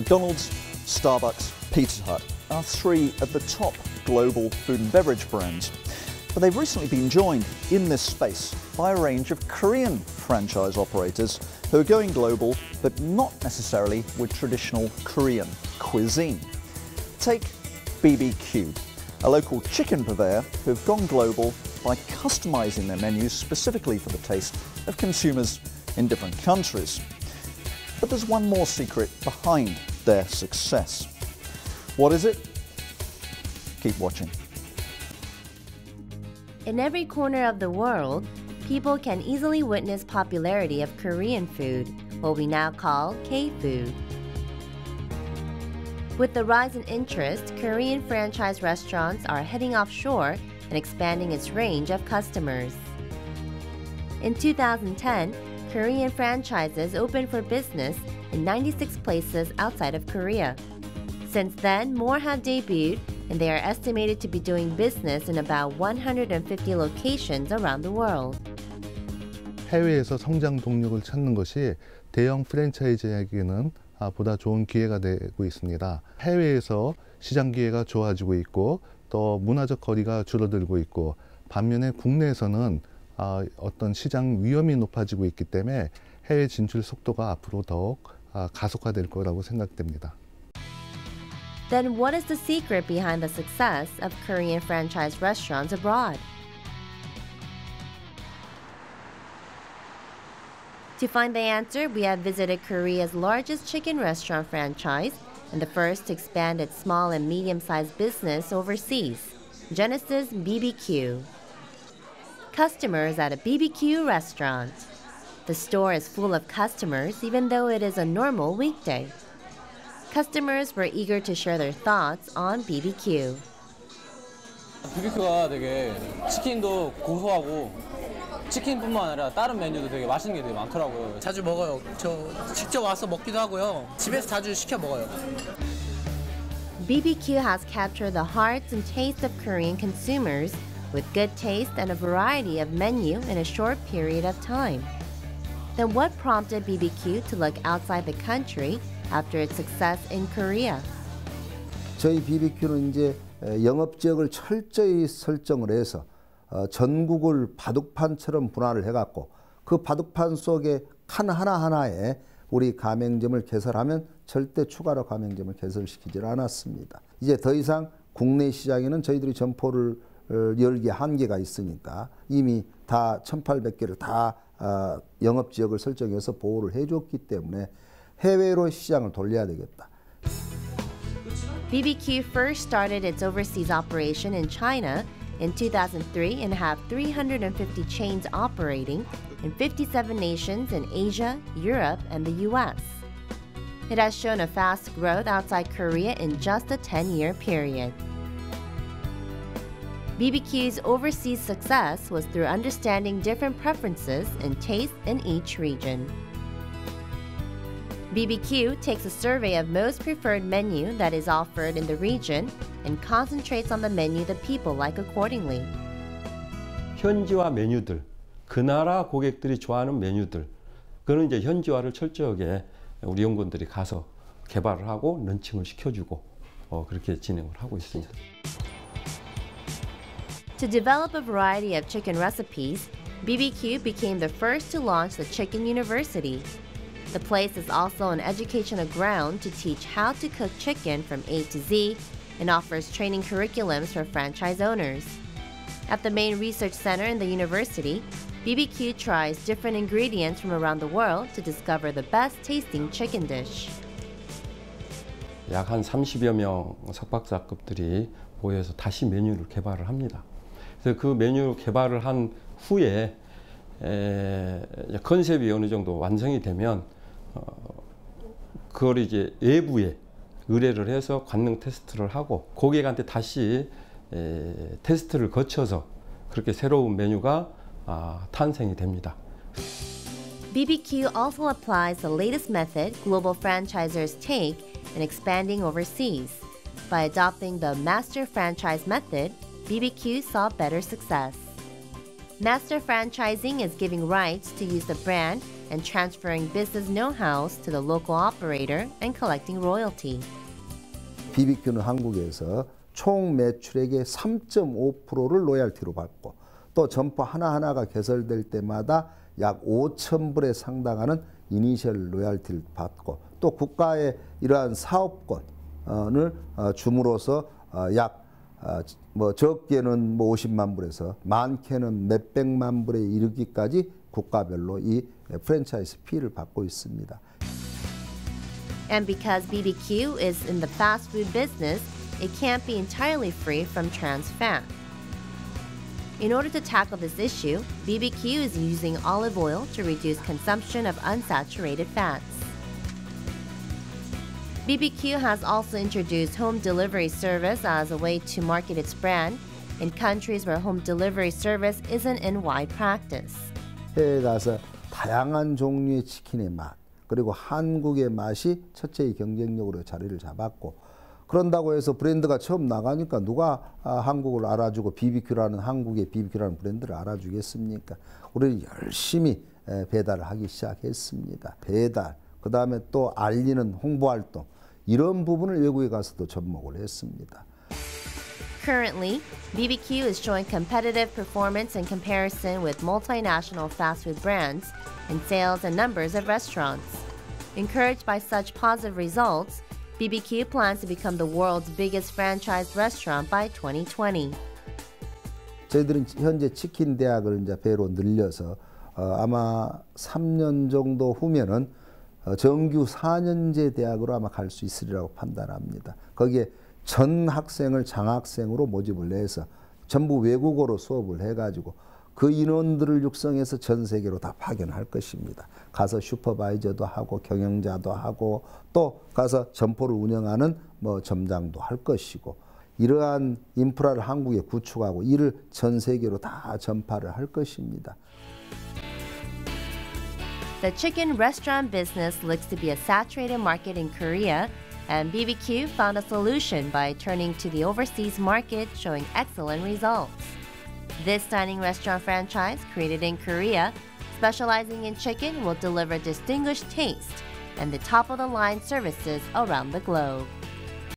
McDonald's, Starbucks, Pizza Hut are three of the top global food and beverage brands. But they've recently been joined in this space by a range of Korean franchise operators who are going global, but not necessarily with traditional Korean cuisine. Take BBQ, a local chicken purveyor who have gone global by customizing their menus specifically for the taste of consumers in different countries. But there's one more secret behind their success. What is it? Keep watching. In every corner of the world, people can easily witness popularity of Korean food, what we now call K-food. With the rise in interest, Korean franchise restaurants are heading offshore and expanding its range of customers. In 2010, Korean franchises opened for business in 96 places outside of Korea. Since then, more have debuted, and they are estimated to be doing business in about 150 locations around the world. 해외에서 성장 동력을 찾는 것이 대형 프랜차이즈에게는 보다 좋은 기회가 되고 있습니다. 해외에서 시장 기회가 좋아지고 있고 또 문화적 거리가 줄어들고 있고 반면에 국내에서는 어떤 시장 위험이 높아지고 있기 때문에 해외 진출 속도가 앞으로 더욱 가속화될 거라고 생각됩니다. Then what is the secret behind the success of Korean franchise restaurants abroad? To find the answer, we have visited Korea's largest chicken restaurant franchise and the first to expand its small and medium-sized business overseas, Genesis BBQ. Customers at a BBQ restaurant. The store is full of customers even though it is a normal weekday. Customers were eager to share their thoughts on BBQ. BBQ가 되게 치킨도 고소하고 치킨뿐만 아니라 다른 메뉴도 되게 맛있는 게 되게 많더라고요. 자주 먹어요. 저 직접 와서 먹기도 하고요. 집에서 자주 시켜 먹어요. BBQ has captured the hearts and tastes of Korean consumers with good taste and a variety of menu in a short period of time. Then what prompted BBQ to look outside the country after its success in Korea? 저희 BBQ는 이제 영업 지역을 철저히 설정을 해서 전국을 바둑판처럼 분할을 해갖고 그 바둑판 속에 칸 하나하나에 우리 가맹점을 개설하면 절대 추가로 가맹점을 개설시키질 않았습니다. 이제 더 이상 국내 시장에는 저희들이 점포를 열기 한계가 있으니까 이미 다 1,800개를 다 영업 지역을 설정해서 보호를 해줬기 때문에 해외로 시장을 돌려야 되겠다. BBQ first started its overseas operation in China in 2003 and have 350 chains operating in 57 nations in Asia, Europe, and the US. It has shown a fast growth outside Korea in just a 10 year period. BBQ's overseas success was through understanding different preferences and tastes in each region. BBQ takes a survey of most preferred menu that is offered in the region and concentrates on the menu the people like accordingly. 현지화 메뉴들, 그 나라 고객들이 좋아하는 메뉴들, 그는 이제 현지화를 철저하게 우리 연구원들이 가서 개발을 하고 런칭을 시켜주고 어, 그렇게 진행을 하고 있습니다. To develop a variety of chicken recipes, BBQ became the first to launch the Chicken University. The place is also an educational ground to teach how to cook chicken from A to Z and offers training curriculums for franchise owners. At the main research center in the university, BBQ tries different ingredients from around the world to discover the best tasting chicken dish. 약 한 30여 명 석박사급들이 모여서 다시 메뉴를 개발을 합니다. 그래서 그 메뉴 개발을 한 후에 에, 컨셉이 어느 정도 완성이 되면 어, 그걸 이제 외부에 의뢰를 해서 관능 테스트를 하고 고객한테 다시 에, 테스트를 거쳐서 그렇게 새로운 메뉴가 아, 탄생이 됩니다. BBQ also applies the latest method global franchisors take in expanding overseas. By adopting the master franchise method, BBQ saw better success. Master franchising is giving rights to use the brand and transferring business know-hows to the local operator and collecting royalty. BBQ는 한국에서 총 매출액의 3.5%를 로얄티로 받고 또 점포 하나하나가 개설될 때마다 약 5천 불에 상당하는 이니셜 로얄티를 받고 또 국가의 이러한 사업권을 어, 줌으로써 어, 약뭐 적게는 뭐 50만 불에서 많게는 몇백만 불에 이르기까지 국가별로 이 프랜차이즈 피를 받고 있습니다. And because BBQ is in the fast food business, it can't be entirely free from trans fat. In order to tackle this issue, BBQ is using olive oil to reduce consumption of unsaturated fats. BBQ has also introduced home delivery service as a way to market its brand in countries where home delivery service isn't in wide practice. 해외 가서 다양한 종류의 치킨의 맛 그리고 한국의 맛이 첫째의 경쟁력으로 자리를 잡았고 그런다고 해서 브랜드가 처음 나가니까 누가 아, 한국을 알아주고 BBQ라는 한국의 BBQ라는 브랜드를 알아주겠습니까? 우리는 열심히 배달을 하기 시작했습니다. 배달, 그 다음에 또 알리는 홍보 활동 이런 부분을 외국에 가서도 접목을 했습니다. Currently, BBQ is showing competitive performance in comparison with multinational fast food brands in sales and numbers of restaurants. Encouraged by such positive results, BBQ plans to become the world's biggest franchised restaurant by 2020. 저희들은 현재 치킨 대학을 이제 배로 늘려서 어, 아마 3년 정도 후면은 어, 정규 4년제 대학으로 아마 갈 수 있으리라고 판단합니다. 거기에 전 학생을 장학생으로 모집을 해서 전부 외국어로 수업을 해가지고 그 인원들을 육성해서 전 세계로 다 파견할 것입니다. 가서 슈퍼바이저도 하고 경영자도 하고 또 가서 점포를 운영하는 뭐 점장도 할 것이고 이러한 인프라를 한국에 구축하고 이를 전 세계로 다 전파를 할 것입니다. The chicken restaurant business looks to be a saturated market in Korea, and BBQ found a solution by turning to the overseas market, showing excellent results. This dining restaurant franchise, created in Korea, specializing in chicken, will deliver distinguished taste and the top of the line services around the globe.